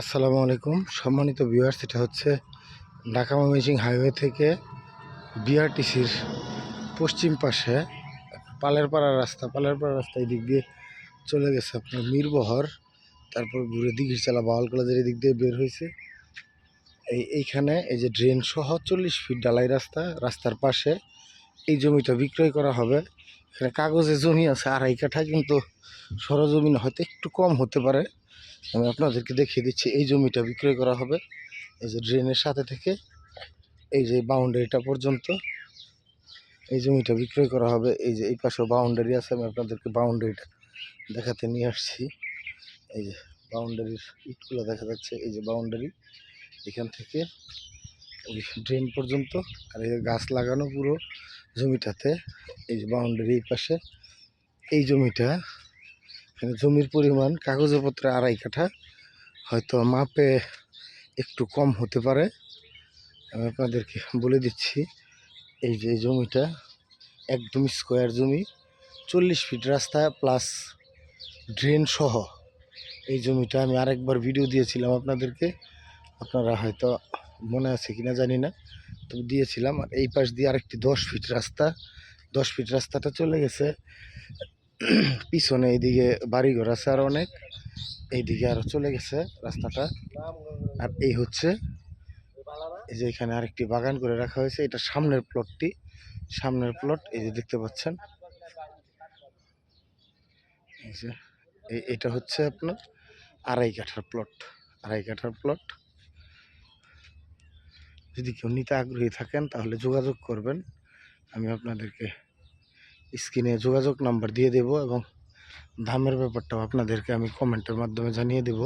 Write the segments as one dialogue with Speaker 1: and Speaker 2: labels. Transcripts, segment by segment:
Speaker 1: আসসালামু আলাইকুম। সম্মানিত ভিউয়ার্স এটা হচ্ছে ঢাকা ময়মনসিং হাইওয়ে থেকে বিআরটিসির পশ্চিম পাশে পালেরপাড়া রাস্তা। পালেরপাড়া রাস্তা এই দিক দিয়ে চলে গেছে আপনার মিরবহর, তারপর ঘুরে দিঘির চালা বাওয়াল কলেজের এই দিক দিয়ে বের হয়েছে। এই এইখানে এই যে ড্রেন সহ চল্লিশ ফিট ডালাই রাস্তা, রাস্তার পাশে এই জমিটা বিক্রয় করা হবে। এখানে কাগজে জমি আছে আড়াই কাঠা, কিন্তু সরজমিন হয়তো একটু কম হতে পারে। আমি আপনাদেরকে দেখিয়ে দিচ্ছি, এই জমিটা বিক্রয় করা হবে। এই যে ড্রেনের সাথে থেকে, এই যে বাউন্ডারিটা পর্যন্ত, এই জমিটা বিক্রয় করা হবে। এই যে এই পাশে বাউন্ডারি আছে, আমি আপনাদেরকে বাউন্ডারিটা দেখাতে নিয়ে আসছি। এই যে বাউন্ডারির ইটগুলো দেখা যাচ্ছে, এই যে বাউন্ডারি এখান থেকে ওই ড্রেন পর্যন্ত, আর এই গাছ লাগানো পুরো জমিটাতে, এই যে বাউন্ডারি এই পাশে, এই জমিটা জমির পরিমাণ কাগজপত্রে আড়াই কাঠা। হয়তো মাপে একটু কম হতে পারে। আমি আপনাদেরকে বলে দিচ্ছি, এই যে জমিটা একদম স্কোয়ার জমি, চল্লিশ ফিট রাস্তা প্লাস ড্রেন সহ। এই জমিটা আমি আরেকবার ভিডিও দিয়েছিলাম আপনাদেরকে। আপনারা হয়তো মনে আছে কিনা জানি না তবে দিয়েছিলাম। আর এই পাশ দিয়ে আরেকটি দশ ফিট রাস্তা, দশ ফিট রাস্তাটা চলে গেছে। পিছনে এইদিকে বাড়িঘর আছে আর অনেক। এইদিকে আরও চলে গেছে রাস্তাটা। আর এই হচ্ছে এই যে এখানে আরেকটি বাগান করে রাখা হয়েছে। এটা সামনের প্লটটি সামনের প্লট এই যে দেখতে পাচ্ছেন। এই যে এটা হচ্ছে আপনার আড়াই কাঠার প্লট আড়াই কাঠার প্লট যদি কেউ নিতে আগ্রহী থাকেন, তাহলে যোগাযোগ করবেন। আমি আপনাদেরকে স্ক্রিনে যোগাযোগ নাম্বার দিয়ে দেব এবং দামের ব্যাপারটাও আপনাদেরকে আমি কমেন্টের মাধ্যমে জানিয়ে দেব।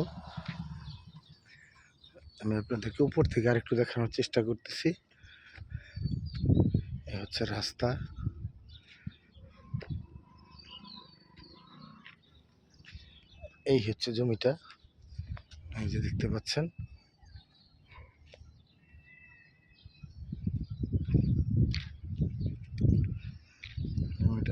Speaker 1: আমি আপনাদেরকে উপর থেকে আরেকটু দেখানোর চেষ্টা করতেছি। এই হচ্ছে রাস্তা। এই হচ্ছে জমিটা। এই যে দেখতে পাচ্ছেন জমিটা